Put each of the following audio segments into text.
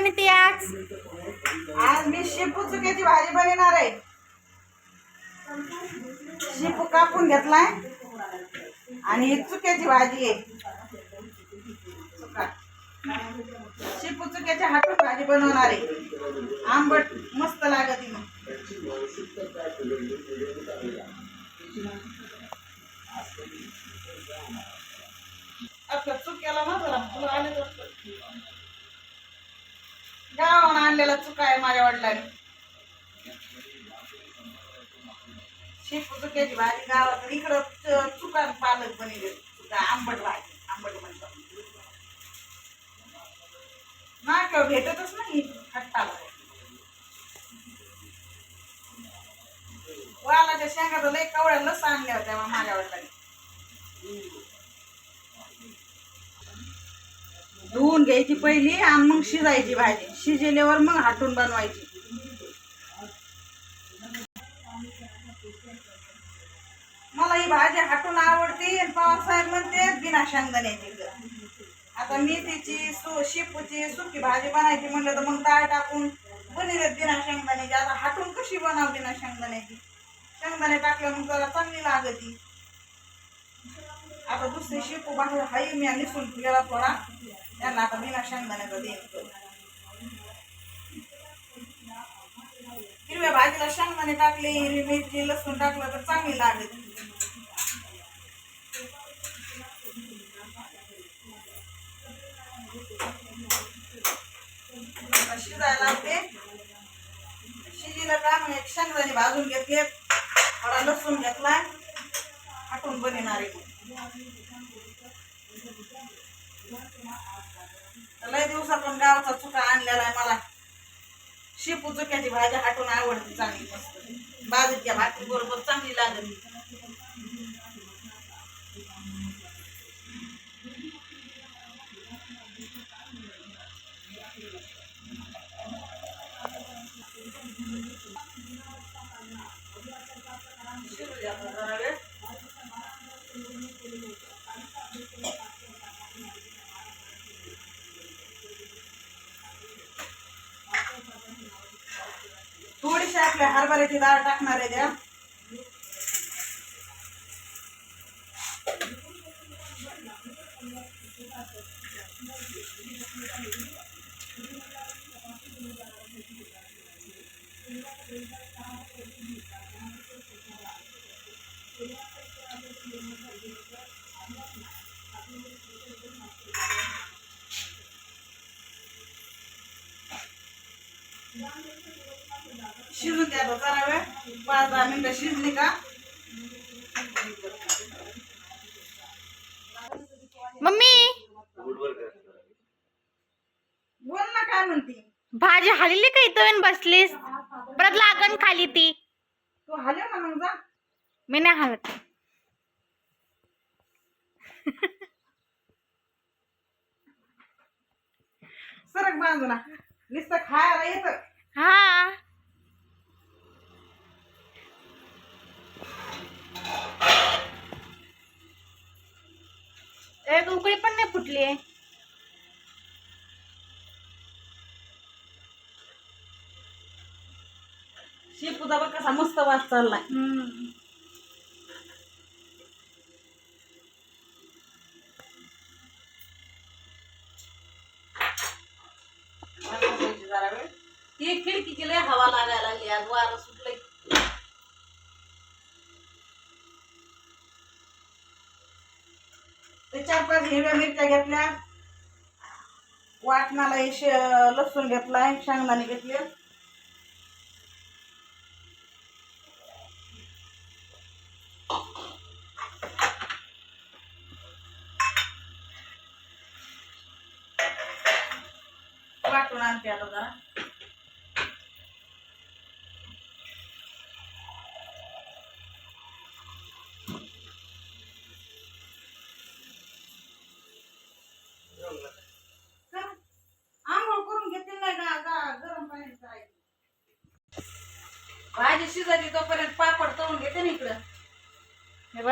बनते आज? आज मी शेपू चुक्याची भाजी बनवणार आहे. शेपू कापून घेतलाय. आणि ही चुक्याची भाजी आहे. चुका शेपू चुक्याची हाटून भाजी बनवणार आहे. आंबट मस्त लागत मग आणि पालक आंबट भाजी आंबट म्हणतात भेटतच नाही. हट्टाला वालाच्या शेंगा तर लय कवड्या लस आणल्या होत्या माझ्या वडिलांनी. धुवून घ्यायची पहिली आणि मग शिजायची भाजी. शिजल्यावर मग हाटून बनवायची. मला ही भाजी हाटून आवडते आणि पवारसाहेब म्हणते बिना शेंगदाण्याची आता मेथीची सु शेपूची सुकी भाजी बनायची म्हणलं तर मग डाळ टाकून बनवले बिना शेंगदाण्याची आता हाटून कशी बनाव बिना शेंगदाण्याची शेंगदाणे टाकल्या मग जरा चांगली लागती. आता दुसरी शेपू बाहेर हाई मी निसून गेला थोडा. त्यांना आता बिना शेंगदाण्याचा देईन हिरव्या भाजीला शेंगदाणे टाकले हिरवी मिरची लसूण टाकलं तर चांगली लागेल शिजायला लावते शिजीला का? मग एक शेंगदाणे भाजून घेतले. थोडा लसूण घेतला. आटून बनणार आहे. लय दिवसातून गावचा चुका आणलेला आहे मला. शेपू चुक्याची भाजी हाटून आवडते चांगली मस्त. बाजूच्या भाकरी बरोबर चांगली लागली. आपल्या हरभऱ्याची डाळ टाकणार आहे द्या शिजून द्या जरा वेळ पाच दहा मिनिटं शिजली का? मम्मी! बोल ना काय म्हणती? भाजी हालेली का इथं बसलीस? परत लागण खाली ती. तू हलव ना मग जा. मी नाही हालत. सरक बाजूला. नुसतं खायला येतं. हा. एक उकळी पण नाही फुटली. शेपूचा बघ कसा मस्त वास चाललाय जरा वेळ ती खिडकीची लय हवा लागायला लागली आज वारं सुटलंय ते चार पाच हिरव्या मिरच्या घेतल्या. वाटणाला शे- लसूण घेतलाय शेंगदाणे घेतले.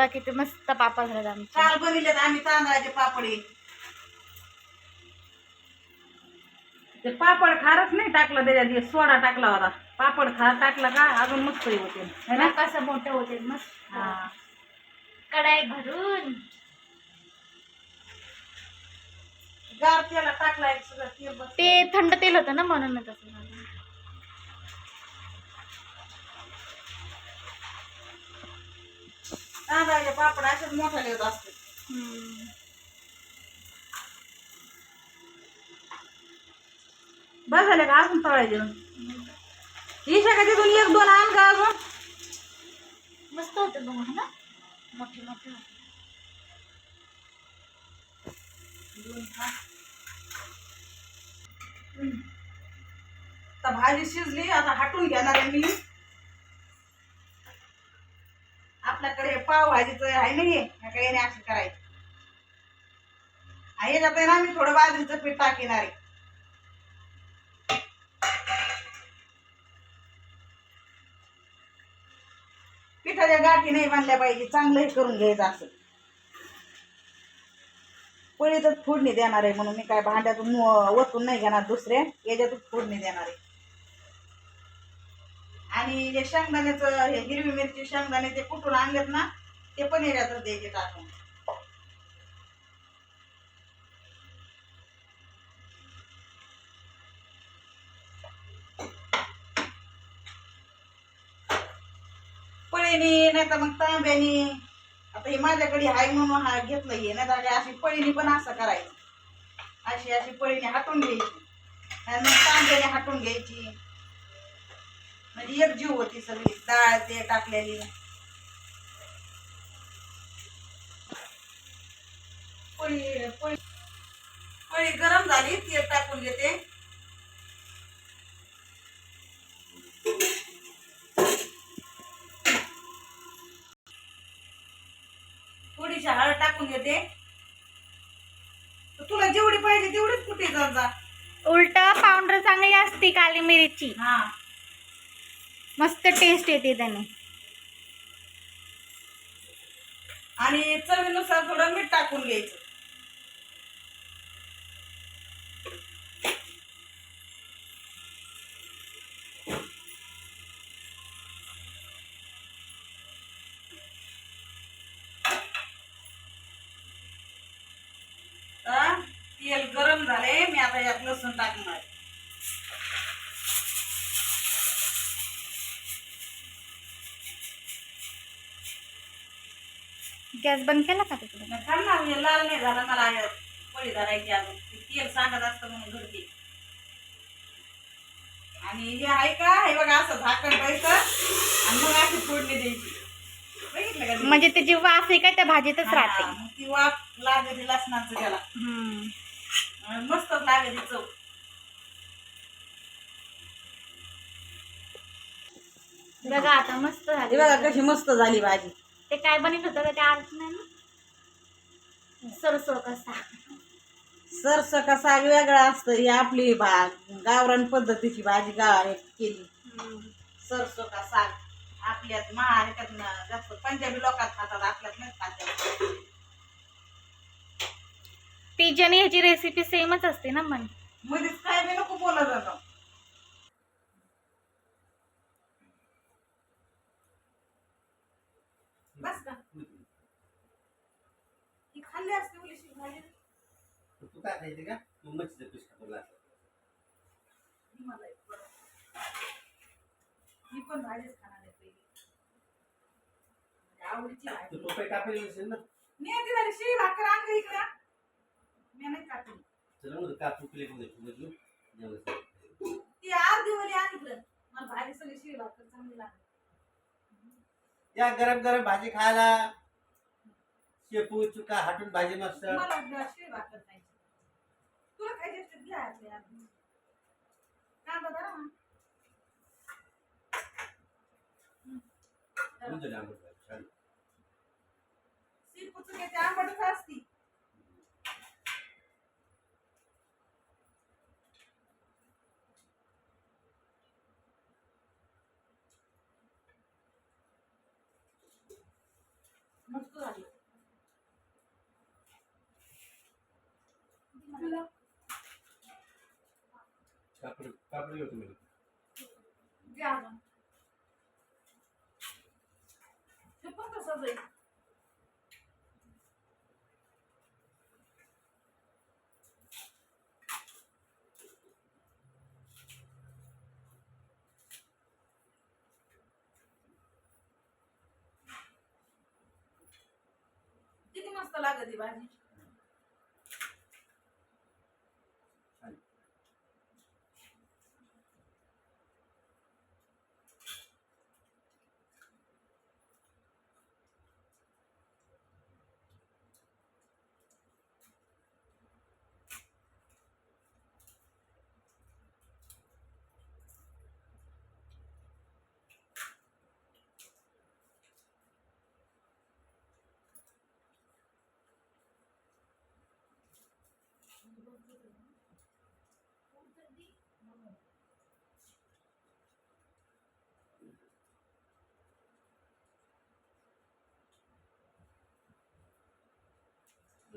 किती मस्त पापा झाले आमचे. काल बनवलेत आम्ही तांदळाचे पापड. ते पापड खारच नाही टाकलं त्याच्यात सोडा टाकला होता. पापड खार टाकला का अजून मस्त होते है ना? कसं मोठं होते मस्त. हा. कढाई भरून. गार त्याला टाकला एक सगळं तेल बस ते थंड तेल होतं ना म्हणून तसं झालं. पापड असेच मोठाले होत असते. बस झाले का अजून तळायचे? ईशा का तिथून एक दोन आण का अजून? मस्त होतं बघ ना? मोठे मोठे भाजी शिजली आता हाटून घेणार आहे मी. पाव भाजीचं आहे नाही ह्या काही नाही असं करायचं. आहे याच्यात ना मी थोडं बाजरीचं पीठ टाकणार आहे पिठाच्या गाठी नाही बांधल्या पाहिजे चांगलंही करून घ्यायचं असं. पळीतच फोडणी देणार आहे म्हणून मी काय भांड्यातून वतून ओतून नाही घेणार दुसऱ्या याच्यातून फोडणी देणार आहे. आणि हे शेंगदाण्याचं हे हिरवी मिरची शेंगदाणे ते कुठून आणलेत ना ते पण याच्यातच द्यायचे टाकून पळीनी नाही तर मग तांब्यानी. आता हे माझ्याकडे आहे म्हणून हा घेतलं हे नाही तर अशी पळीनी पण असं करायचं. अशी अशी पळीने हाटून घ्यायची. आणि मग तांब्याने हाटून घ्यायची. म्हणजे एक जीव होती सगळी डाळ ते टाकलेली. पळी पळी. गरम झाली तेल टाकून घेते. थोडीशी हळद टाकून घेते. तुला जेवढी पाहिजे तेवढीच कुठे जा. उलट पावडर चांगली असते काली मिरीची. हा. मस्त टेस्ट येते त्याने. आणि चवीनुसार थोडं मीठ टाकून घ्यायचं. तेल गरम झाले मी आता यात लसूण टाकणार. गॅस बंद केला का तिकडे? मग थांब ना म्हणजे लाल नाही झाला मला हे पळी धरायची अजून. ते तेल सांगत असतं म्हणून घरती आणि हे आहे का? हे बघा असं झाकण ठेवायचं. आणि मग अशी फोडणी द्यायची. बघितलं का ते? म्हणजे त्याची वास आहे का? त्या भाजीतच हा, राहते. मग ती वाफ लागते लसणाचं त्याला. हम्म. आणि मस्तच लागते चव. बघा आता मस्त हे झाली बघा कशी मस्त झाली भाजी. ते काय बनत होतं का ते अर्थ नाही ना? सरसो कसा? सरस कसा वेगळा असतं ही आपली भा गावरान पद्धतीची भाजी गाव केली. सरसो का साग आपल्यात महाराष्ट्रात न- जास्त पंजाबी लोकात खातात आपल्यात नाही खातात ती जनी ह्याची रेसिपी सेमच असते ना मन मध्येच काय बी नको बोलत जातो. खाल्ली असते उलीशी भाजी तू काय खायचे का? तू मच्छीचं पीस खातो ही मला एक बरं. मी पण भाजीच खाणार आहे पहिली. आवडीची भाजी. तू पपई कापेल असेल ना? मी ती झाली शिळी भाकर आणली इकडं. मी नाही कापली. चला मग कापू प्लेटमध्ये बदलू जेवणाचं. ती अर्धी वली आणलं मला भाजी सगळी शिळी भाकर चांगली लागली. या गरम गरम भाजी खायला. शेपू चुका हाटून भाजी मस्त मला शिळी भाकर खायची तुला खायची असते घ्या आतली अर्धी. कांदा धरा मग. जाईल आंबट भाजी, छान. आंबटच असती मस्त झाली कापड कापड घेऊ तुम्ही. घ्या अजून. हे पण तसंच आहे किती मस्त लागत ही भाजी.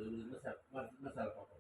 就是没晒，没没晒光。